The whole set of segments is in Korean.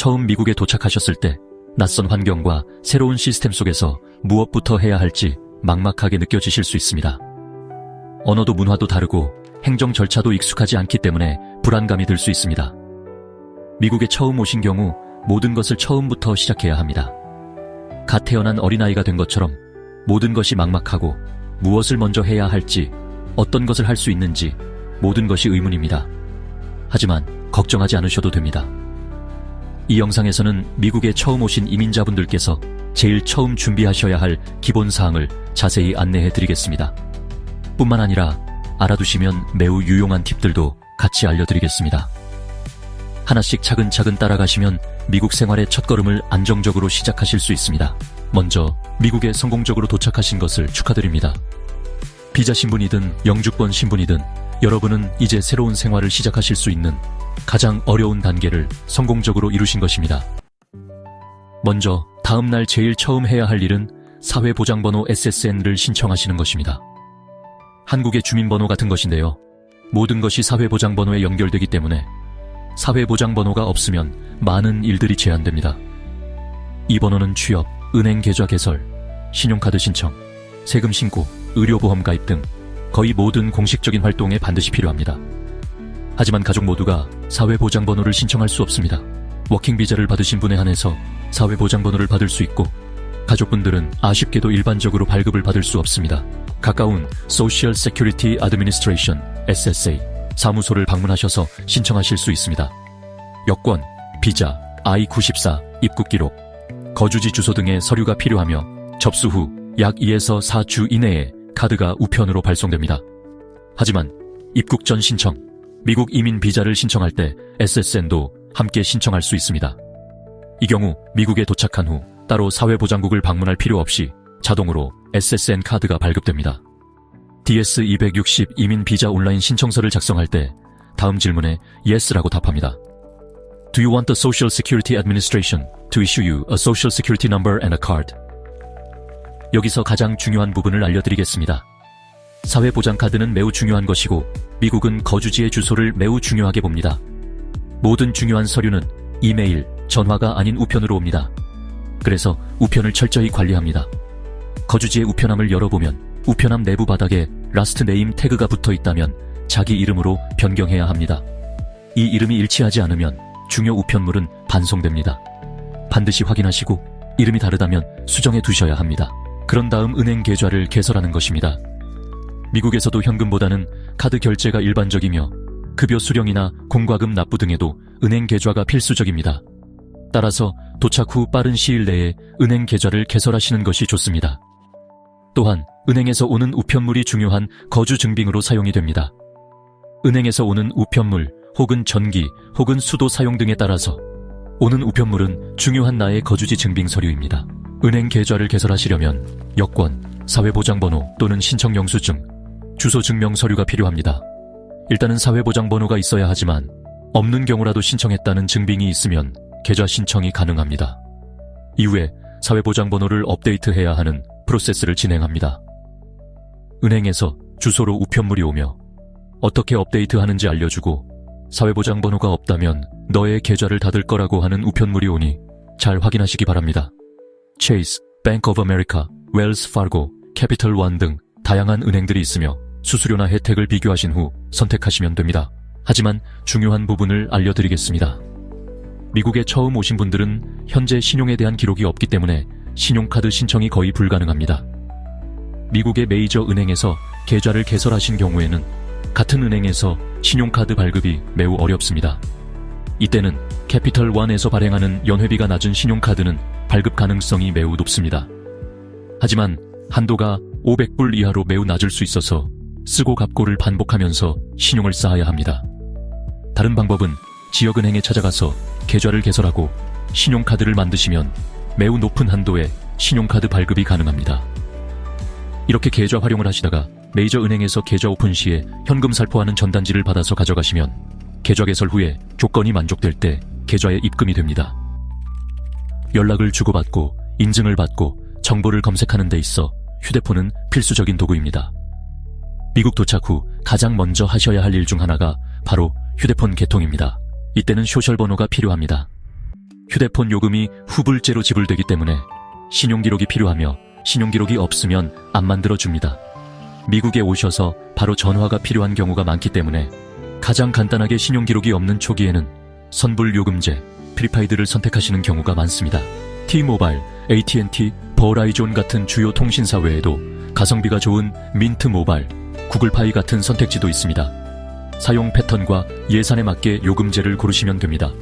처음 미국에 도착하셨을 때 낯선 환경과 새로운 시스템 속에서 무엇부터 해야 할지 막막하게 느껴지실 수 있습니다. 언어도 문화도 다르고 행정 절차도 익숙하지 않기 때문에 불안감이 들 수 있습니다. 미국에 처음 오신 경우 모든 것을 처음부터 시작해야 합니다. 갓 태어난 어린아이가 된 것처럼 모든 것이 막막하고 무엇을 먼저 해야 할지 어떤 것을 할 수 있는지 모든 것이 의문입니다. 하지만 걱정하지 않으셔도 됩니다. 이 영상에서는 미국에 처음 오신 이민자분들께서 제일 처음 준비하셔야 할 기본 사항을 자세히 안내해 드리겠습니다. 뿐만 아니라 알아두시면 매우 유용한 팁들도 같이 알려드리겠습니다. 하나씩 차근차근 따라가시면 미국 생활의 첫걸음을 안정적으로 시작하실 수 있습니다. 먼저 미국에 성공적으로 도착하신 것을 축하드립니다. 비자 신분이든 영주권 신분이든 여러분은 이제 새로운 생활을 시작하실 수 있는 가장 어려운 단계를 성공적으로 이루신 것입니다. 먼저 다음 날 제일 처음 해야 할 일은 사회보장번호 SSN를 신청하시는 것입니다. 한국의 주민번호 같은 것인데요. 모든 것이 사회보장번호에 연결되기 때문에 사회보장번호가 없으면 많은 일들이 제한됩니다. 이 번호는 취업, 은행 계좌 개설, 신용카드 신청, 세금 신고, 의료보험 가입 등 거의 모든 공식적인 활동에 반드시 필요합니다. 하지만 가족 모두가 사회보장번호를 신청할 수 없습니다. 워킹 비자를 받으신 분에 한해서 사회보장번호를 받을 수 있고 가족분들은 아쉽게도 일반적으로 발급을 받을 수 없습니다. 가까운 Social Security Administration SSA 사무소를 방문하셔서 신청하실 수 있습니다. 여권, 비자, I-94, 입국 기록, 거주지 주소 등의 서류가 필요하며 접수 후 약 2에서 4주 이내에 카드가 우편으로 발송됩니다. 하지만 입국 전 신청, 미국 이민 비자를 신청할 때 SSN도 함께 신청할 수 있습니다. 이 경우 미국에 도착한 후 따로 사회보장국을 방문할 필요 없이 자동으로 SSN 카드가 발급됩니다. DS260 이민 비자 온라인 신청서를 작성할 때 다음 질문에 Yes라고 답합니다. Do you want the Social Security Administration to issue you a Social Security number and a card? 여기서 가장 중요한 부분을 알려드리겠습니다. 사회보장카드는 매우 중요한 것이고 미국은 거주지의 주소를 매우 중요하게 봅니다. 모든 중요한 서류는 이메일, 전화가 아닌 우편으로 옵니다. 그래서 우편을 철저히 관리합니다. 거주지의 우편함을 열어보면 우편함 내부 바닥에 라스트 네임 태그가 붙어 있다면 자기 이름으로 변경해야 합니다. 이 이름이 일치하지 않으면 중요 우편물은 반송됩니다. 반드시 확인하시고 이름이 다르다면 수정해 두셔야 합니다. 그런 다음 은행 계좌를 개설하는 것입니다. 미국에서도 현금보다는 카드 결제가 일반적이며 급여 수령이나 공과금 납부 등에도 은행 계좌가 필수적입니다. 따라서 도착 후 빠른 시일 내에 은행 계좌를 개설하시는 것이 좋습니다. 또한 은행에서 오는 우편물이 중요한 거주 증빙으로 사용이 됩니다. 은행에서 오는 우편물 혹은 전기 혹은 수도 사용 등에 따라서 오는 우편물은 중요한 나의 거주지 증빙 서류입니다. 은행 계좌를 개설하시려면 여권, 사회보장번호 또는 신청 영수증, 주소 증명 서류가 필요합니다. 일단은 사회보장번호가 있어야 하지만 없는 경우라도 신청했다는 증빙이 있으면 계좌 신청이 가능합니다. 이후에 사회보장번호를 업데이트해야 하는 프로세스를 진행합니다. 은행에서 주소로 우편물이 오며 어떻게 업데이트하는지 알려주고 사회보장번호가 없다면 너의 계좌를 닫을 거라고 하는 우편물이 오니 잘 확인하시기 바랍니다. 체이스, 뱅크 오브 아메리카, 웰스 파르고, 캐피털 원등 다양한 은행들이 있으며 수수료나 혜택을 비교하신 후 선택하시면 됩니다. 하지만 중요한 부분을 알려드리겠습니다. 미국에 처음 오신 분들은 현재 신용에 대한 기록이 없기 때문에 신용카드 신청이 거의 불가능합니다. 미국의 메이저 은행에서 계좌를 개설하신 경우에는 같은 은행에서 신용카드 발급이 매우 어렵습니다. 이때는 캐피털 1에서 발행하는 연회비가 낮은 신용카드는 발급 가능성이 매우 높습니다. 하지만 한도가 500불 이하로 매우 낮을 수 있어서 쓰고 갚고를 반복하면서 신용을 쌓아야 합니다. 다른 방법은 지역은행에 찾아가서 계좌를 개설하고 신용카드를 만드시면 매우 높은 한도의 신용카드 발급이 가능합니다. 이렇게 계좌 활용을 하시다가 메이저 은행에서 계좌 오픈 시에 현금 살포하는 전단지를 받아서 가져가시면 계좌 개설 후에 조건이 만족될 때 계좌에 입금이 됩니다. 연락을 주고받고 인증을 받고 정보를 검색하는 데 있어 휴대폰은 필수적인 도구입니다. 미국 도착 후 가장 먼저 하셔야 할 일 중 하나가 바로 휴대폰 개통입니다. 이때는 소셜 번호가 필요합니다. 휴대폰 요금이 후불제로 지불되기 때문에 신용기록이 필요하며 신용기록이 없으면 안 만들어줍니다. 미국에 오셔서 바로 전화가 필요한 경우가 많기 때문에 가장 간단하게 신용기록이 없는 초기에는 선불 요금제, 프리파이드를 선택하시는 경우가 많습니다. T-모바일, AT&T, 버라이존 같은 주요 통신사 외에도 가성비가 좋은 민트 모바일, 구글파이 같은 선택지도 있습니다. 사용 패턴과 예산에 맞게 요금제를 고르시면 됩니다.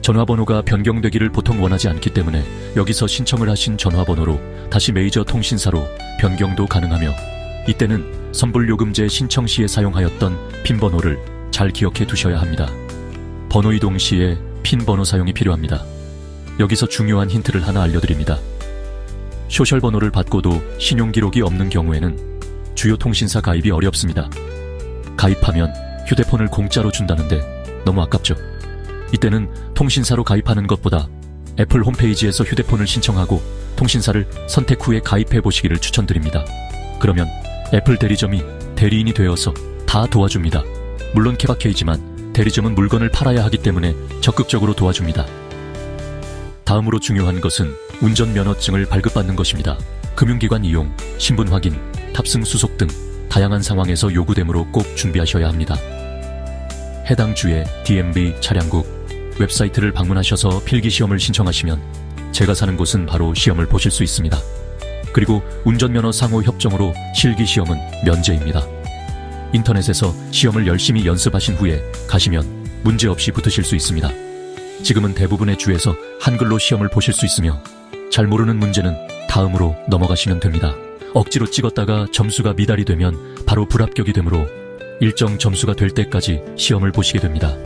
전화번호가 변경되기를 보통 원하지 않기 때문에 여기서 신청을 하신 전화번호로 다시 메이저 통신사로 변경도 가능하며 이때는 선불요금제 신청 시에 사용하였던 핀 번호를 잘 기억해 두셔야 합니다. 번호 이동 시에 핀 번호 사용이 필요합니다. 여기서 중요한 힌트를 하나 알려드립니다. 소셜 번호를 받고도 신용 기록이 없는 경우에는 주요 통신사 가입이 어렵습니다. 가입하면 휴대폰을 공짜로 준다는데 너무 아깝죠? 이때는 통신사로 가입하는 것보다 애플 홈페이지에서 휴대폰을 신청하고 통신사를 선택 후에 가입해 보시기를 추천드립니다. 그러면 애플 대리점이 대리인이 되어서 다 도와줍니다. 물론 케바케이지만 대리점은 물건을 팔아야 하기 때문에 적극적으로 도와줍니다. 다음으로 중요한 것은 운전면허증을 발급받는 것입니다. 금융기관 이용, 신분 확인, 탑승 수속 등 다양한 상황에서 요구되므로 꼭 준비하셔야 합니다. 해당 주의 DMV 차량국 웹사이트를 방문하셔서 필기 시험을 신청하시면 제가 사는 곳은 바로 시험을 보실 수 있습니다. 그리고 운전면허 상호 협정으로 실기 시험은 면제입니다. 인터넷에서 시험을 열심히 연습하신 후에 가시면 문제없이 붙으실 수 있습니다. 지금은 대부분의 주에서 한글로 시험을 보실 수 있으며 잘 모르는 문제는 다음으로 넘어가시면 됩니다. 억지로 찍었다가 점수가 미달이 되면 바로 불합격이 되므로 일정 점수가 될 때까지 시험을 보시게 됩니다.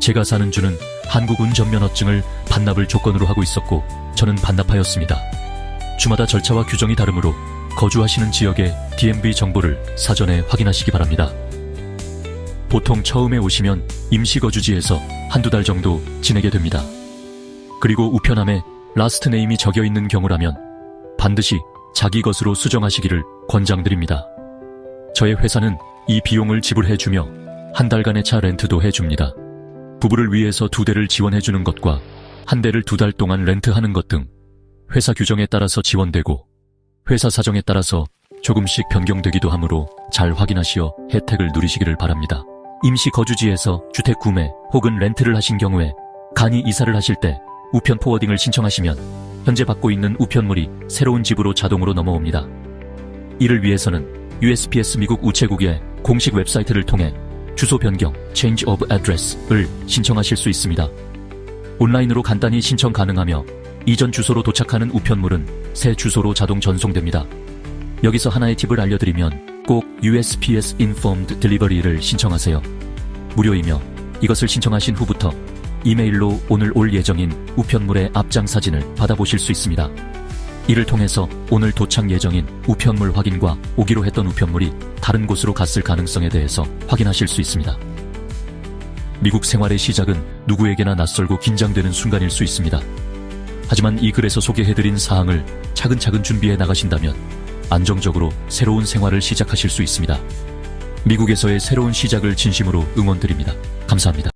제가 사는 주는 한국 운전면허증을 반납을 조건으로 하고 있었고 저는 반납하였습니다. 주마다 절차와 규정이 다르므로 거주하시는 지역의 DMV 정보를 사전에 확인하시기 바랍니다. 보통 처음에 오시면 임시 거주지에서 한두 달 정도 지내게 됩니다. 그리고 우편함에 라스트 네임이 적혀 있는 경우라면 반드시 자기 것으로 수정하시기를 권장드립니다. 저의 회사는 이 비용을 지불해주며 한 달간의 차 렌트도 해줍니다. 부부를 위해서 두 대를 지원해주는 것과 한 대를 두 달 동안 렌트하는 것 등 회사 규정에 따라서 지원되고 회사 사정에 따라서 조금씩 변경되기도 하므로 잘 확인하시어 혜택을 누리시기를 바랍니다. 임시 거주지에서 주택 구매 혹은 렌트를 하신 경우에 간이 이사를 하실 때 우편 포워딩을 신청하시면 현재 받고 있는 우편물이 새로운 집으로 자동으로 넘어옵니다. 이를 위해서는 USPS 미국 우체국의 공식 웹사이트를 통해 주소 변경 (Change of Address)을 신청하실 수 있습니다. 온라인으로 간단히 신청 가능하며 이전 주소로 도착하는 우편물은 새 주소로 자동 전송됩니다. 여기서 하나의 팁을 알려드리면 꼭 USPS Informed Delivery를 신청하세요. 무료이며 이것을 신청하신 후부터 이메일로 오늘 올 예정인 우편물의 앞장 사진을 받아보실 수 있습니다. 이를 통해서 오늘 도착 예정인 우편물 확인과 오기로 했던 우편물이 다른 곳으로 갔을 가능성에 대해서 확인하실 수 있습니다. 미국 생활의 시작은 누구에게나 낯설고 긴장되는 순간일 수 있습니다. 하지만 이 글에서 소개해드린 사항을 차근차근 준비해 나가신다면 안정적으로 새로운 생활을 시작하실 수 있습니다. 미국에서의 새로운 시작을 진심으로 응원드립니다. 감사합니다.